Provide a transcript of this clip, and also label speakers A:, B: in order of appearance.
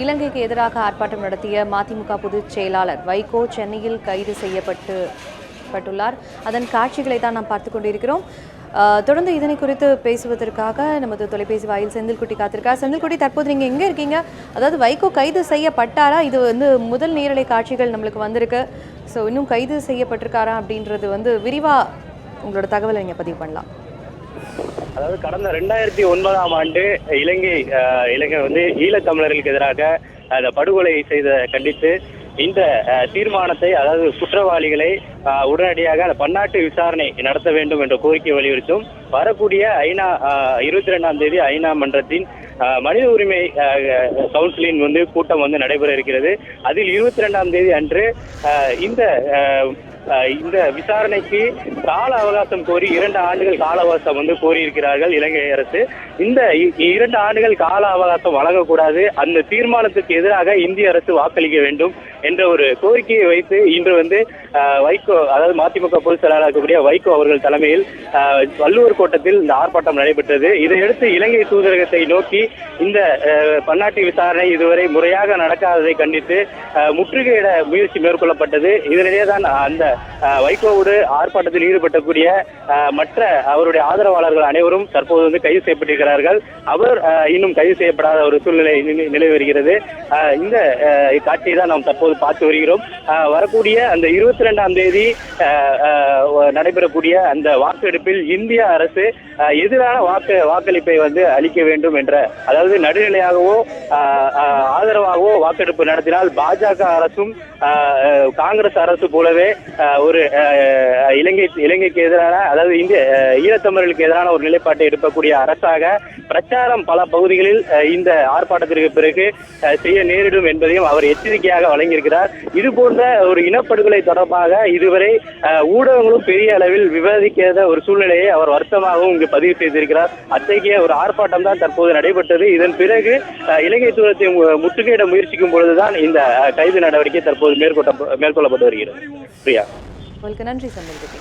A: இலங்கைக்கு எதிராக ஆர்ப்பாட்டம் நடத்திய மதிமுக பொதுச் செயலாளர் வைகோ சென்னையில் கைது செய்யப்பட்டு பட்டுள்ளார் அதன் காட்சிகளை தான் நாம் பார்த்து கொண்டிருக்கிறோம். தொடர்ந்து இதனை குறித்து பேசுவதற்காக நமது தொலைபேசி வாயில் செந்தில்குட்டி காத்திருக்கார் செந்தில்குட்டி தற்போது நீங்கள் எங்கே இருக்கீங்க? அதாவது வைகோ கைது செய்யப்பட்டாரா? இது வந்து முதல் நேரலை காட்சிகள் நம்மளுக்கு வந்திருக்கு. ஸோ இன்னும் கைது செய்யப்பட்டிருக்காரா அப்படின்றது வந்து விரிவாக உங்களோட தகவலை நீங்கள் பதிவு பண்ணலாம்.
B: அதாவது கடந்த ரெண்டாயிரத்தி ஒன்பதாம் ஆண்டு இலங்கை இலங்கை வந்து ஈழத்தமிழர்களுக்கு எதிராக அந்த படுகொலை செய்த கண்டித்து இந்த தீர்மானத்தை அதாவது குற்றவாளிகளை உடனடியாக அந்த பன்னாட்டு விசாரணை நடத்த வேண்டும் என்ற கோரிக்கை வலியுறுத்தும். வரக்கூடிய ஐநா இருபத்தி ரெண்டாம் தேதி ஐநா மன்றத்தின் மனித உரிமை கவுன்சிலின் வந்து கூட்டம் வந்து நடைபெற இருக்கிறது. அதில் இருபத்தி ரெண்டாம் தேதி அன்று இந்த இந்த விசாரணைக்கு கால அவகாசம் கோரி இரண்டு ஆண்டுகள் கால அவகாசம் வந்து கோரியிருக்கிறார்கள் இலங்கை அரசு. இந்த இ- இரண்டு ஆண்டுகள் கால அவகாசம் வழங்கக்கூடாது. அந்த தீர்மானத்துக்கு எதிராக இந்திய அரசு வாக்களிக்க வேண்டும் என்ற ஒரு கோரிக்கையை வைத்து இன்று வந்து வைகோ அதாவது மதிமுக பொதுச் செயலாளர் இருக்கக்கூடிய வைகோ அவர்கள் தலைமையில் வள்ளுவர் கோட்டத்தில் இந்த ஆர்ப்பாட்டம் நடைபெற்றது. இதையடுத்து இலங்கை தூதரகத்தை நோக்கி இந்த பன்னாட்டு விசாரணை இதுவரை முறையாக நடக்காததை கண்டித்து முற்றுகையிட முயற்சி மேற்கொள்ளப்பட்டது. இதனிடையே தான் அந்த வைகோவோடு ஆர்ப்பாட்டத்தில் ஈடுபட்டக்கூடிய மற்ற அவருடைய ஆதரவாளர்கள் அனைவரும் தற்போது வந்து கைது செய்யப்பட்டிருக்கிறார்கள். அவர் இன்னும் கைது செய்யப்படாத ஒரு சூழ்நிலை நிலை- வருகிறது. இந்த காட்சியை தான் நாம் தற்போது பார்த்து வருகிறோம். வரக்கூடிய அந்த இருபத்தி ரெண்டாம் தேதி நடைபெறக்கூடிய அந்த வாக்கெடுப்பில் இந்திய அரசு எதிரான வாக்கு வாக்களிப்பை வந்து அளிக்க வேண்டும் என்ற அதாவது நடுநிலையாகவோ ஆதரவாகவோ வாக்கெடுப்பு நடத்தினால் பாஜக அரசும் காங்கிரஸ் அரசு போலவே ஒரு இலங்கை இலங்கைக்கு எதிரான அதாவது இந்திய ஈழத்தமிழர்களுக்கு எதிரான ஒரு நிலைப்பாட்டை எடுக்கக்கூடிய அரசாக பிரச்சாரம் பல பகுதிகளில் இந்த ஆர்ப்பாட்டத்திற்கு பிறகு செய்ய நேரிடும் என்பதையும் அவர் எச்சரிக்கையாக வழங்கியிருக்கிறார். இது போன்ற ஒரு இனப்படுகொலை தொடர்பாக இதுவரை ஊடகங்களும் பெரிய அளவில் விவாதிக்காத ஒரு சூழ்நிலையை அவர் வருத்தமாகவும் இங்கு பதிவு செய்திருக்கிறார். அத்தகைய ஒரு ஆர்ப்பாட்டம் தான் தற்போது நடைபெற்றது. இதன் பிறகு இலங்கை தூரத்தை மு- முற்றுகையிட முயற்சிக்கும் பொழுதுதான் இந்த கைது நடவடிக்கை தற்போது மேற்கொள்ள மேற்கொள்ளப்பட்டு வருகிறது. பிரியா.
A: உங்களுக்கு நன்றி செந்தில்குட்டி